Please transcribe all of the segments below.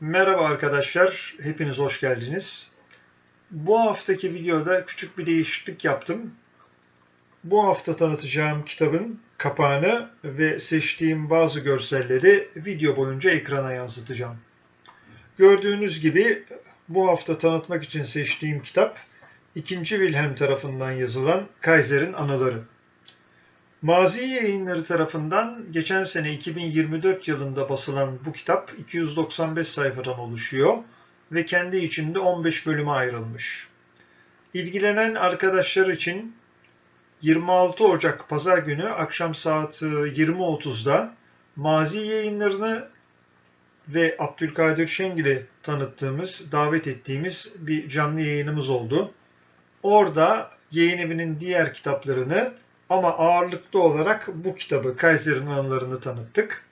Merhaba arkadaşlar, hepiniz hoş geldiniz. Bu haftaki videoda küçük bir değişiklik yaptım. Bu hafta tanıtacağım kitabın kapağını ve seçtiğim bazı görselleri video boyunca ekrana yansıtacağım. Gördüğünüz gibi bu hafta tanıtmak için seçtiğim kitap 2. Wilhelm tarafından yazılan Kaiser'in Anıları. Mazi Yayınları tarafından geçen sene 2024 yılında basılan bu kitap 295 sayfadan oluşuyor ve kendi içinde 15 bölüme ayrılmış. İlgilenen arkadaşlar için 26 Ocak Pazar günü akşam saat 20.30'da Mazi Yayınlarını ve Abdülkadir Şengil'i tanıttığımız, davet ettiğimiz bir canlı yayınımız oldu. Orada yayın evinin diğer kitaplarını ama ağırlıklı olarak bu kitabı Kaiser'in anılarını tanıttık.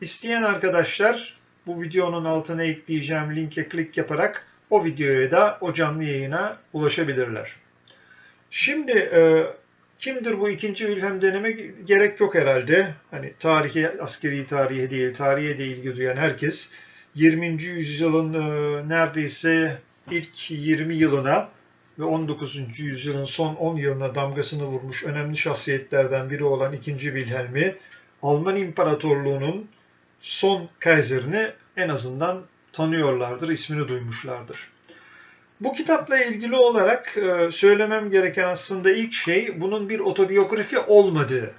İsteyen arkadaşlar bu videonun altına ekleyeceğim linke klik yaparak o videoya da o canlı yayına ulaşabilirler. Şimdi e, kimdir bu ikinci Wilhelm deneme gerek yok herhalde. Hani tarihe, askeri tarihe değil, tarihe de ilgi duyan herkes 20. yüzyılın e, neredeyse ilk 20 yılına ve 19. yüzyılın son 10 yılına damgasını vurmuş önemli şahsiyetlerden biri olan 2. Wilhelm'i Alman İmparatorluğu'nun son kaiserini en azından tanıyorlardır, ismini duymuşlardır. Bu kitapla ilgili olarak e, söylemem gereken aslında ilk şey bunun bir otobiyografi olmadığı.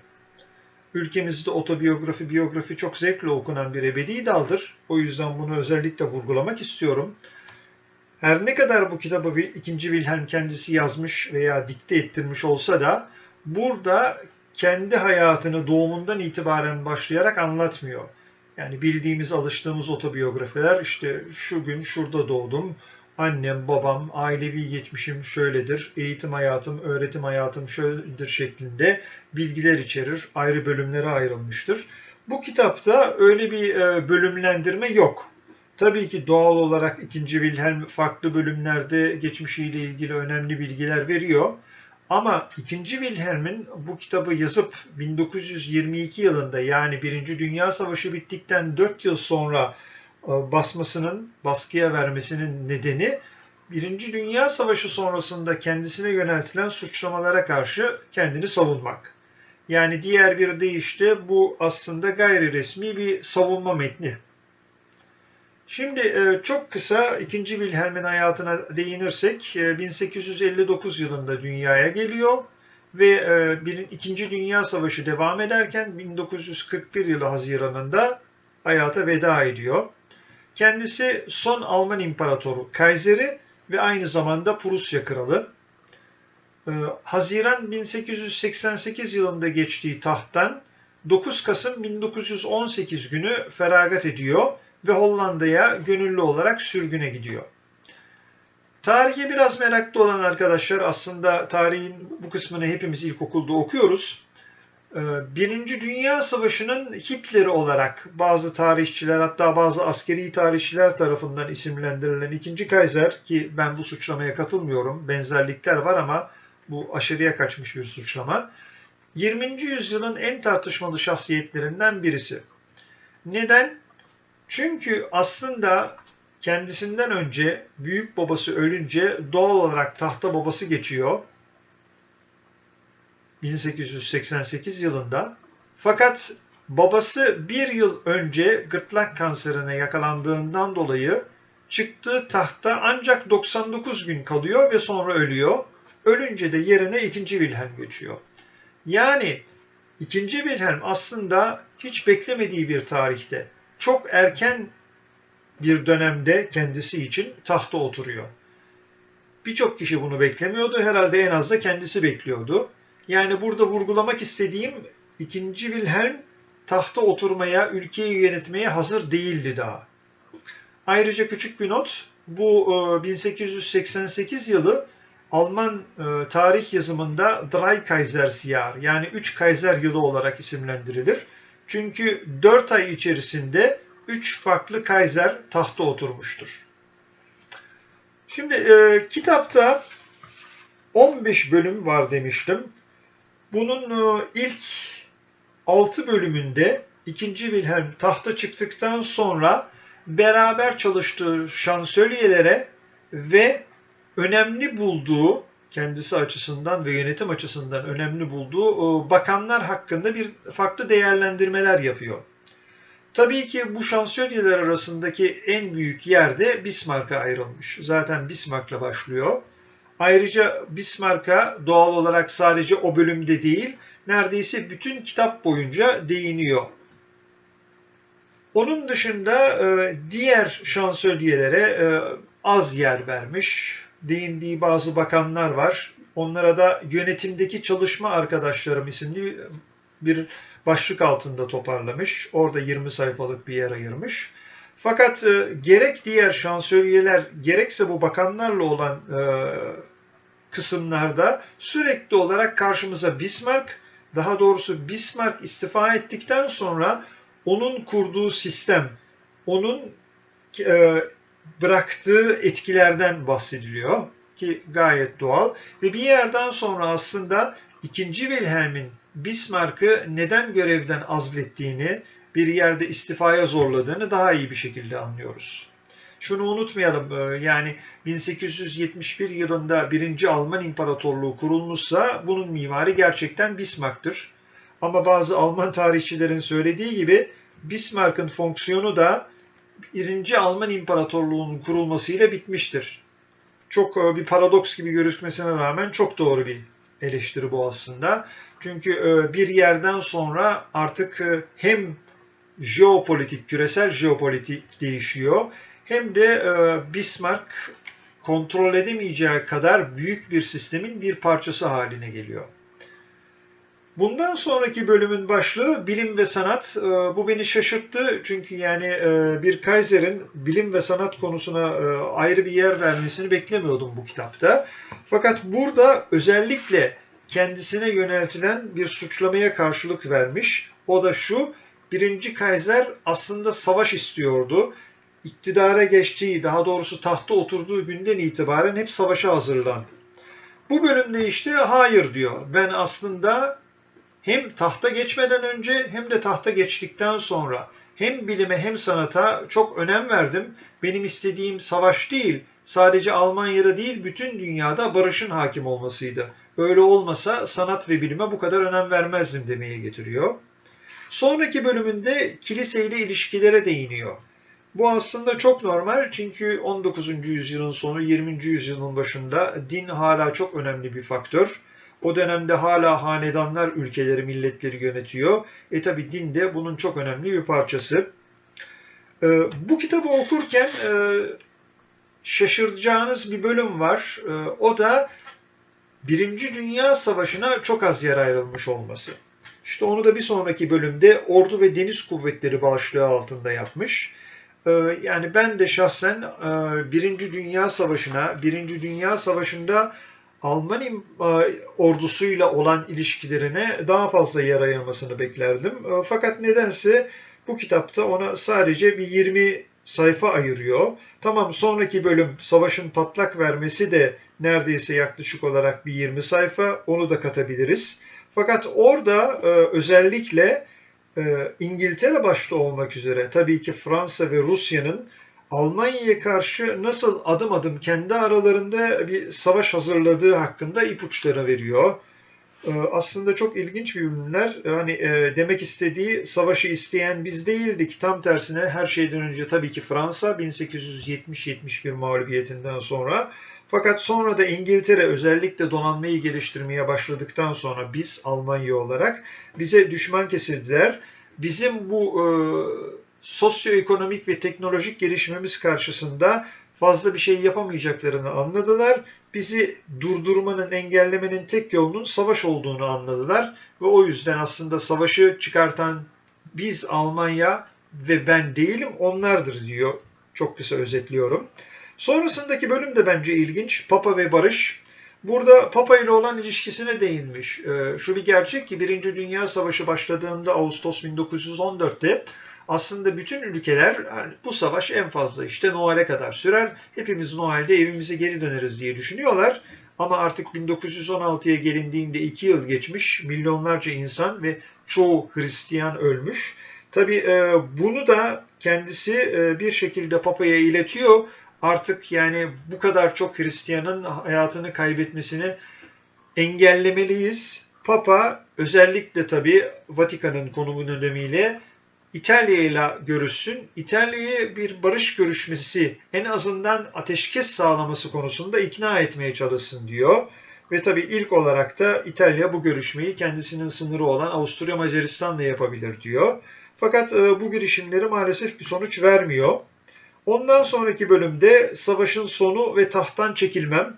Ülkemizde otobiyografi, biyografi çok zevkle okunan bir ebedi daldır. O yüzden bunu özellikle vurgulamak istiyorum. Her ne kadar bu kitabı 2. Wilhelm kendisi yazmış veya dikte ettirmiş olsa da burada kendi hayatını doğumundan itibaren başlayarak anlatmıyor. Yani bildiğimiz, alıştığımız otobiyografiler işte şu gün şurada doğdum, annem, babam, ailevi geçmişim şöyledir, eğitim hayatım, öğretim hayatım şöyledir şeklinde bilgiler içerir, ayrı bölümlere ayrılmıştır. Bu kitapta öyle bir e, bölümlendirme yok. Tabii ki doğal olarak 2. Wilhelm farklı bölümlerde geçmişiyle ilgili önemli bilgiler veriyor. Ama 2. Wilhelm'in bu kitabı yazıp 1922 yılında yani 1. Dünya Savaşı bittikten 4 yıl sonra e, basmasının, baskıya vermesinin nedeni 1. Dünya Savaşı sonrasında kendisine yöneltilen suçlamalara karşı kendini savunmak. Yani diğer bir deyişle bu aslında gayri resmi bir savunma metni. Şimdi e, çok kısa 2. Wilhelm'in hayatına değinirsek 1859 e, yılında dünyaya geliyor ve 2. Dünya Savaşı devam ederken 1941 yılı Haziran'ında hayata veda ediyor. Kendisi son Alman İmparatoru Kaiseri ve aynı zamanda Prusya Kralı. E, Haziran 1888 yılında geçtiği tahttan 9 Kasım 1918 günü feragat ediyor ve Hollanda'ya gönüllü olarak sürgüne gidiyor. Tarihe biraz meraklı olan arkadaşlar aslında tarihin bu kısmını hepimiz ilkokulda okuyoruz. Ee, Birinci Dünya Savaşı'nın Hitler'i olarak bazı tarihçiler hatta bazı askeri tarihçiler tarafından isimlendirilen ikinci Kaiser ki ben bu suçlamaya katılmıyorum. Benzerlikler var ama bu aşırıya kaçmış bir suçlama. 20. yüzyılın en tartışmalı şahsiyetlerinden birisi. Neden? Çünkü aslında kendisinden önce büyük babası ölünce doğal olarak tahta babası geçiyor. 1888 yılında. Fakat babası bir yıl önce gırtlak kanserine yakalandığından dolayı çıktığı tahta ancak 99 gün kalıyor ve sonra ölüyor. Ölünce de yerine 2. Wilhelm geçiyor. Yani 2. Wilhelm aslında hiç beklemediği bir tarihte çok erken bir dönemde kendisi için tahta oturuyor. Birçok kişi bunu beklemiyordu. Herhalde en az da kendisi bekliyordu. Yani burada vurgulamak istediğim ikinci Wilhelm tahta oturmaya, ülkeyi yönetmeye hazır değildi daha. Ayrıca küçük bir not, bu 1888 e, yılı Alman e, tarih yazımında Drei Kaisersjahr yani 3 Kaiser yılı olarak isimlendirilir. Çünkü 4 ay içerisinde 3 farklı Kaiser tahta oturmuştur. Şimdi e, kitapta 15 bölüm var demiştim. Bunun e, ilk 6 bölümünde 2. Wilhelm tahta çıktıktan sonra beraber çalıştığı şansölyelere ve önemli bulduğu kendisi açısından ve yönetim açısından önemli bulduğu bakanlar hakkında bir farklı değerlendirmeler yapıyor. Tabii ki bu şansölyeler arasındaki en büyük yerde Bismarck'a ayrılmış. Zaten Bismarck'la başlıyor. Ayrıca Bismarck'a doğal olarak sadece o bölümde değil, neredeyse bütün kitap boyunca değiniyor. Onun dışında e, diğer şansölyelere e, az yer vermiş. Değindiği bazı bakanlar var. Onlara da yönetimdeki çalışma arkadaşlarım isimli bir başlık altında toparlamış. Orada 20 sayfalık bir yer ayırmış. Fakat e, gerek diğer şansölyeler gerekse bu bakanlarla olan e, kısımlarda sürekli olarak karşımıza Bismarck, daha doğrusu Bismarck istifa ettikten sonra onun kurduğu sistem, onun e, bıraktığı etkilerden bahsediliyor ki gayet doğal ve bir yerden sonra aslında 2. Wilhelm'in Bismarck'ı neden görevden azlettiğini, bir yerde istifaya zorladığını daha iyi bir şekilde anlıyoruz. Şunu unutmayalım, e, yani 1871 yılında 1. Alman İmparatorluğu kurulmuşsa bunun mimarı gerçekten Bismarck'tır. Ama bazı Alman tarihçilerin söylediği gibi Bismarck'ın fonksiyonu da 1. Alman İmparatorluğu'nun kurulmasıyla bitmiştir. Çok e, bir paradoks gibi gözükmesine rağmen çok doğru bir eleştiri bu aslında. Çünkü e, bir yerden sonra artık e, hem jeopolitik, küresel jeopolitik değişiyor hem de Bismarck kontrol edemeyeceği kadar büyük bir sistemin bir parçası haline geliyor. Bundan sonraki bölümün başlığı bilim ve sanat. Ee, bu beni şaşırttı çünkü yani e, bir Kaiser'in bilim ve sanat konusuna e, ayrı bir yer vermesini beklemiyordum bu kitapta. Fakat burada özellikle kendisine yöneltilen bir suçlamaya karşılık vermiş. O da şu, birinci Kaiser aslında savaş istiyordu. İktidara geçtiği, daha doğrusu tahta oturduğu günden itibaren hep savaşa hazırlandı. Bu bölümde işte hayır diyor. Ben aslında hem tahta geçmeden önce hem de tahta geçtikten sonra hem bilime hem sanata çok önem verdim. Benim istediğim savaş değil, sadece Almanya'da değil bütün dünyada barışın hakim olmasıydı. Öyle olmasa sanat ve bilime bu kadar önem vermezdim demeye getiriyor. Sonraki bölümünde kiliseyle ilişkilere değiniyor. Bu aslında çok normal çünkü 19. yüzyılın sonu 20. yüzyılın başında din hala çok önemli bir faktör. O dönemde hala hanedanlar ülkeleri, milletleri yönetiyor. E tabi din de bunun çok önemli bir parçası. E, bu kitabı okurken e, şaşıracağınız bir bölüm var. E, o da Birinci Dünya Savaşı'na çok az yer ayrılmış olması. İşte onu da bir sonraki bölümde Ordu ve Deniz Kuvvetleri başlığı altında yapmış. E, yani ben de şahsen e, Birinci Dünya Savaşı'na, Birinci Dünya Savaşı'nda Alman e, ordusuyla olan ilişkilerine daha fazla yer ayırmasını beklerdim. E, fakat nedense bu kitapta ona sadece bir 20 sayfa ayırıyor. Tamam sonraki bölüm savaşın patlak vermesi de neredeyse yaklaşık olarak bir 20 sayfa onu da katabiliriz. Fakat orada e, özellikle İngiltere başta olmak üzere tabii ki Fransa ve Rusya'nın Almanya'ya karşı nasıl adım adım kendi aralarında bir savaş hazırladığı hakkında ipuçları veriyor. Ee, aslında çok ilginç bir bölümler. Hani demek istediği savaşı isteyen biz değildik. Tam tersine her şeyden önce tabii ki Fransa 1870-71 mağlubiyetinden sonra. Fakat sonra da İngiltere özellikle donanmayı geliştirmeye başladıktan sonra biz Almanya olarak bize düşman kesildiler. Bizim bu e, sosyoekonomik ve teknolojik gelişmemiz karşısında fazla bir şey yapamayacaklarını anladılar. Bizi durdurmanın, engellemenin tek yolunun savaş olduğunu anladılar ve o yüzden aslında savaşı çıkartan biz Almanya ve ben değilim onlardır diyor. Çok kısa özetliyorum. Sonrasındaki bölüm de bence ilginç. Papa ve Barış. Burada Papa ile olan ilişkisine değinmiş. Ee, şu bir gerçek ki Birinci Dünya Savaşı başladığında Ağustos 1914'te aslında bütün ülkeler bu savaş en fazla işte Noel'e kadar sürer. Hepimiz Noel'de evimize geri döneriz diye düşünüyorlar. Ama artık 1916'ya gelindiğinde iki yıl geçmiş, milyonlarca insan ve çoğu Hristiyan ölmüş. Tabi e, bunu da kendisi e, bir şekilde Papa'ya iletiyor. Artık yani bu kadar çok Hristiyanın hayatını kaybetmesini engellemeliyiz. Papa özellikle tabii Vatikan'ın konumu nedeniyle İtalya ile görüşsün. İtalya'yı bir barış görüşmesi en azından ateşkes sağlaması konusunda ikna etmeye çalışsın diyor. Ve tabii ilk olarak da İtalya bu görüşmeyi kendisinin sınırı olan Avusturya Macaristan'la yapabilir diyor. Fakat e, bu girişimleri maalesef bir sonuç vermiyor. Ondan sonraki bölümde savaşın sonu ve tahttan çekilmem.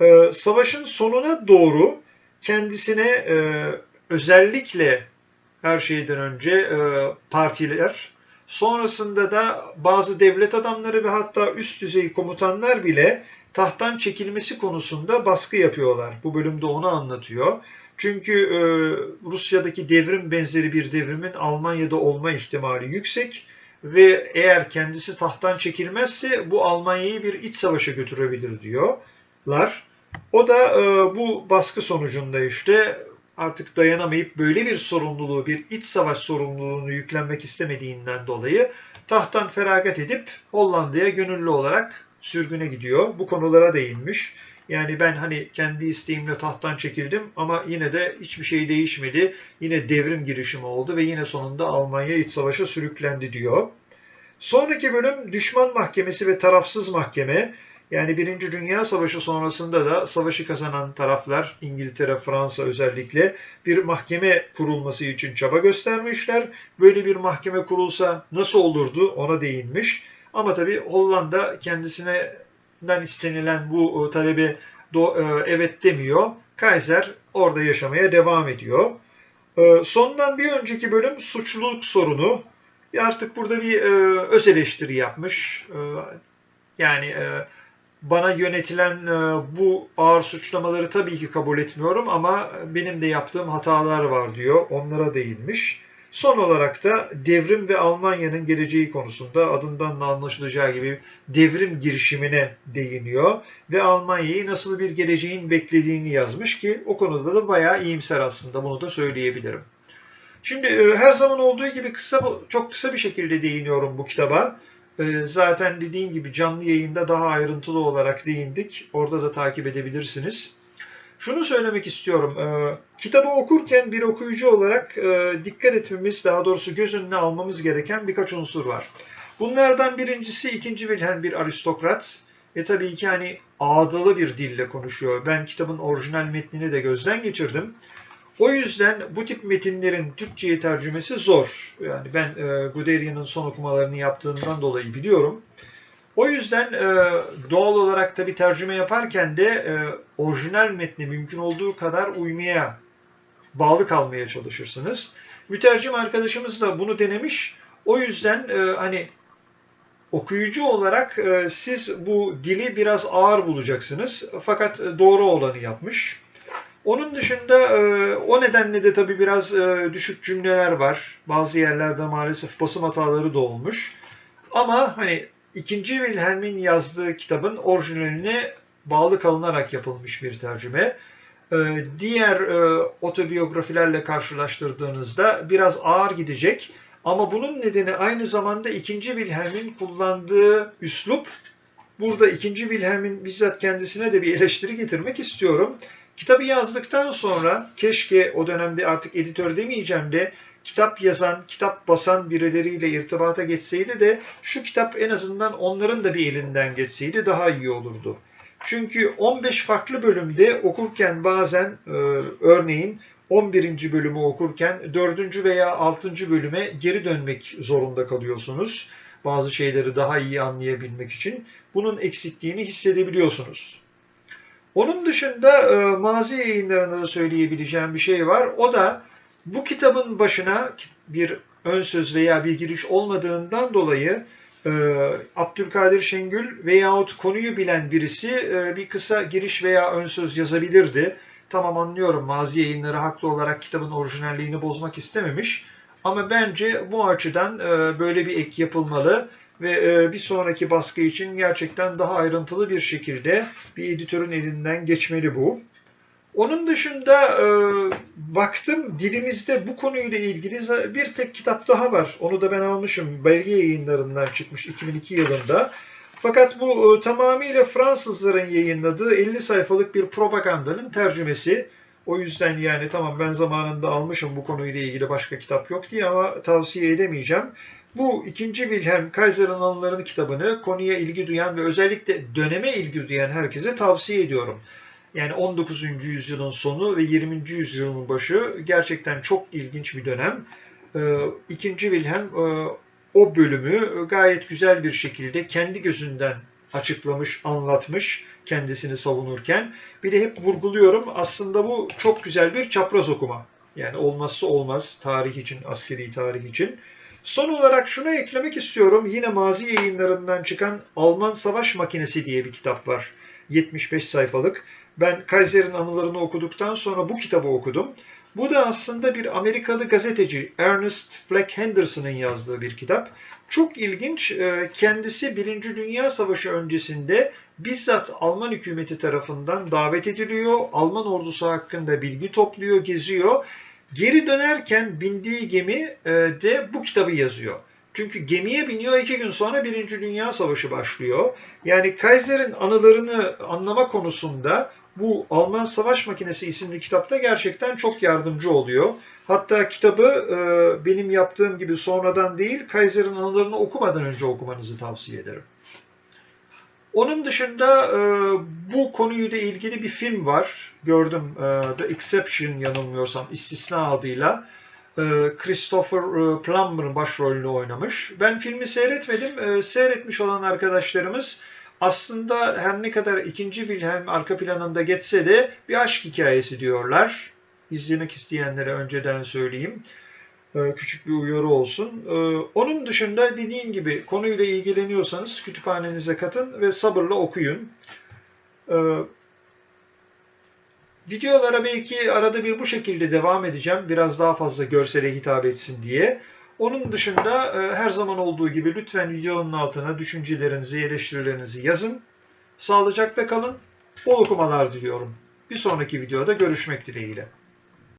E, savaşın sonuna doğru kendisine e, özellikle her şeyden önce partiler, sonrasında da bazı devlet adamları ve hatta üst düzey komutanlar bile tahttan çekilmesi konusunda baskı yapıyorlar. Bu bölümde onu anlatıyor. Çünkü e, Rusya'daki devrim benzeri bir devrimin Almanya'da olma ihtimali yüksek ve eğer kendisi tahttan çekilmezse bu Almanya'yı bir iç savaşa götürebilir diyorlar. O da e, bu baskı sonucunda işte artık dayanamayıp böyle bir sorumluluğu, bir iç savaş sorumluluğunu yüklenmek istemediğinden dolayı tahttan feragat edip Hollanda'ya gönüllü olarak sürgüne gidiyor. Bu konulara değinmiş. Yani ben hani kendi isteğimle tahttan çekildim ama yine de hiçbir şey değişmedi. Yine devrim girişimi oldu ve yine sonunda Almanya iç savaşa sürüklendi diyor. Sonraki bölüm düşman mahkemesi ve tarafsız mahkeme. Yani Birinci Dünya Savaşı sonrasında da savaşı kazanan taraflar, İngiltere, Fransa özellikle bir mahkeme kurulması için çaba göstermişler. Böyle bir mahkeme kurulsa nasıl olurdu ona değinmiş. Ama tabii Hollanda kendisinden istenilen bu e, talebe e, evet demiyor. Kaiser orada yaşamaya devam ediyor. E, sondan bir önceki bölüm suçluluk sorunu. Artık burada bir öz eleştiri yapmış. Yani bana yönetilen bu ağır suçlamaları tabii ki kabul etmiyorum ama benim de yaptığım hatalar var diyor. Onlara değinmiş. Son olarak da devrim ve Almanya'nın geleceği konusunda adından da anlaşılacağı gibi devrim girişimine değiniyor ve Almanya'yı nasıl bir geleceğin beklediğini yazmış ki o konuda da bayağı iyimser aslında bunu da söyleyebilirim. Şimdi e, her zaman olduğu gibi kısa çok kısa bir şekilde değiniyorum bu kitaba. E, zaten dediğim gibi canlı yayında daha ayrıntılı olarak değindik. Orada da takip edebilirsiniz. Şunu söylemek istiyorum. E, kitabı okurken bir okuyucu olarak e, dikkat etmemiz, daha doğrusu göz önüne almamız gereken birkaç unsur var. Bunlardan birincisi 2. Wilhelm bir aristokrat ve tabii ki hani ağdalı bir dille konuşuyor. Ben kitabın orijinal metnini de gözden geçirdim. O yüzden bu tip metinlerin Türkçe'ye tercümesi zor. Yani ben e, Guderian'ın son okumalarını yaptığından dolayı biliyorum. O yüzden e, doğal olarak tabi tercüme yaparken de e, orijinal metne mümkün olduğu kadar uymaya, bağlı kalmaya çalışırsınız. Mütercim arkadaşımız da bunu denemiş. O yüzden e, hani okuyucu olarak e, siz bu dili biraz ağır bulacaksınız. Fakat doğru olanı yapmış. Onun dışında e, o nedenle de tabi biraz e, düşük cümleler var. Bazı yerlerde maalesef basım hataları da olmuş. Ama hani İkinci Wilhelm'in yazdığı kitabın orijinaline bağlı kalınarak yapılmış bir tercüme. Ee, diğer e, otobiyografilerle karşılaştırdığınızda biraz ağır gidecek. Ama bunun nedeni aynı zamanda ikinci Wilhelm'in kullandığı üslup. Burada ikinci Wilhelm'in bizzat kendisine de bir eleştiri getirmek istiyorum. Kitabı yazdıktan sonra keşke o dönemde artık editör demeyeceğim de kitap yazan, kitap basan birileriyle irtibata geçseydi de şu kitap en azından onların da bir elinden geçseydi daha iyi olurdu. Çünkü 15 farklı bölümde okurken bazen e, örneğin 11. bölümü okurken 4. veya 6. bölüme geri dönmek zorunda kalıyorsunuz. Bazı şeyleri daha iyi anlayabilmek için bunun eksikliğini hissedebiliyorsunuz. Onun dışında e, mazi yayınlarında da söyleyebileceğim bir şey var. O da bu kitabın başına bir ön söz veya bir giriş olmadığından dolayı e, Abdülkadir Şengül veyahut konuyu bilen birisi e, bir kısa giriş veya ön söz yazabilirdi. Tamam anlıyorum mazi yayınları haklı olarak kitabın orijinalliğini bozmak istememiş. Ama bence bu açıdan e, böyle bir ek yapılmalı ve e, bir sonraki baskı için gerçekten daha ayrıntılı bir şekilde bir editörün elinden geçmeli bu. Onun dışında e, baktım dilimizde bu konuyla ilgili bir tek kitap daha var. Onu da ben almışım. Belge yayınlarından çıkmış 2002 yılında. Fakat bu e, tamamıyla Fransızların yayınladığı 50 sayfalık bir propagandanın tercümesi. O yüzden yani tamam ben zamanında almışım bu konuyla ilgili başka kitap yok diye ama tavsiye edemeyeceğim. Bu ikinci Wilhelm Kaiser'ın anılarını kitabını konuya ilgi duyan ve özellikle döneme ilgi duyan herkese tavsiye ediyorum. Yani 19. yüzyılın sonu ve 20. yüzyılın başı gerçekten çok ilginç bir dönem. Ee, ikinci Wilhelm e, o bölümü gayet güzel bir şekilde kendi gözünden açıklamış, anlatmış kendisini savunurken. Bir de hep vurguluyorum aslında bu çok güzel bir çapraz okuma. Yani olmazsa olmaz tarih için, askeri tarih için. Son olarak şunu eklemek istiyorum. Yine mazi yayınlarından çıkan Alman Savaş Makinesi diye bir kitap var. 75 sayfalık. Ben Kaiser'in anılarını okuduktan sonra bu kitabı okudum. Bu da aslında bir Amerikalı gazeteci Ernest Fleck Henderson'ın yazdığı bir kitap. Çok ilginç. E, kendisi Birinci Dünya Savaşı öncesinde bizzat Alman hükümeti tarafından davet ediliyor. Alman ordusu hakkında bilgi topluyor, geziyor. Geri dönerken bindiği gemi e, de bu kitabı yazıyor. Çünkü gemiye biniyor iki gün sonra Birinci Dünya Savaşı başlıyor. Yani Kaiser'in anılarını anlama konusunda bu Alman Savaş Makinesi isimli kitapta gerçekten çok yardımcı oluyor. Hatta kitabı e, benim yaptığım gibi sonradan değil, Kaiser'in anılarını okumadan önce okumanızı tavsiye ederim. Onun dışında e, bu konuyla ilgili bir film var. Gördüm e, The Exception yanılmıyorsam istisna adıyla. Christopher Plummer'ın başrolünü oynamış. Ben filmi seyretmedim. Seyretmiş olan arkadaşlarımız aslında her ne kadar ikinci Wilhelm arka planında geçse de bir aşk hikayesi diyorlar. İzlemek isteyenlere önceden söyleyeyim. Ee, küçük bir uyarı olsun. Ee, onun dışında dediğim gibi konuyla ilgileniyorsanız kütüphanenize katın ve sabırla okuyun. Ee, videolara belki arada bir bu şekilde devam edeceğim. Biraz daha fazla görsele hitap etsin diye. Onun dışında e, her zaman olduğu gibi lütfen videonun altına düşüncelerinizi, eleştirilerinizi yazın. Sağlıcakla kalın. Bol okumalar diliyorum. Bir sonraki videoda görüşmek dileğiyle.